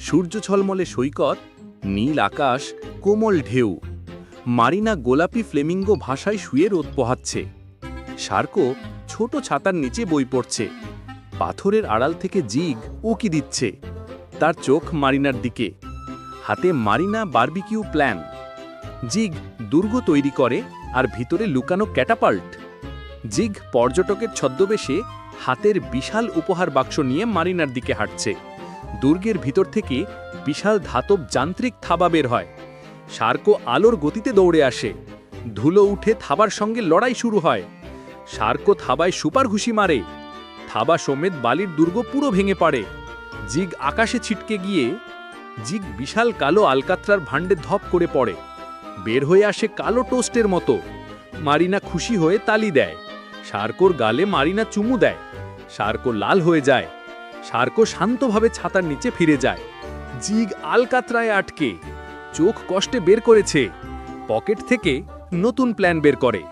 সূর্য ঝলমলে সৈকত, নীল আকাশ, কোমল ঢেউ। মারিনা গোলাপি ফ্লেমিঙ্গো ভাষায় শুয়ে রোদ পোহাচ্ছে। সার্কো ছোট ছাতার নিচে বই পড়ছে। পাথরের আড়াল থেকে জিগ উকি দিচ্ছে। তার চোখ মারিনার দিকে। হাতে মারিনা বারবিকিউ প্ল্যান। জিগ দুর্গ তৈরি করে আর ভিতরে লুকানো ক্যাটাপাল্ট। জিগ পর্যটকের ছদ্মবেশে হাতের বিশাল উপহার বাক্স নিয়ে মারিনার দিকে হাঁটছে। দুর্গের ভিতর থেকে বিশাল ধাতব যান্ত্রিক থাবা বের হয়। সার্কো আলোর গতিতে দৌড়ে আসে। ধুলো উঠে থাবার সঙ্গে লড়াই শুরু হয়। সার্কো থাবায় সুপার ঘুষি মারে। থাবা সমেত বালির দুর্গ পুরো ভেঙে পড়ে। জিগ আকাশে ছিটকে গিয়ে জিগ বিশাল কালো আলকাত্রার ভাণ্ডে ধপ করে পড়ে। বের হয়ে আসে কালো টোস্টের মতো। মারিনা খুশি হয়ে তালি দেয়। সার্কোর গালে মারিনা চুমু দেয়। সার্কো লাল হয়ে যায়। সার্কো শান্তভাবে ছাতার নিচে ফিরে যায়। জিগ আলকাত্রায় আটকে, চোখ কষ্টে বের করেছে, পকেট থেকে নতুন প্ল্যান বের করে।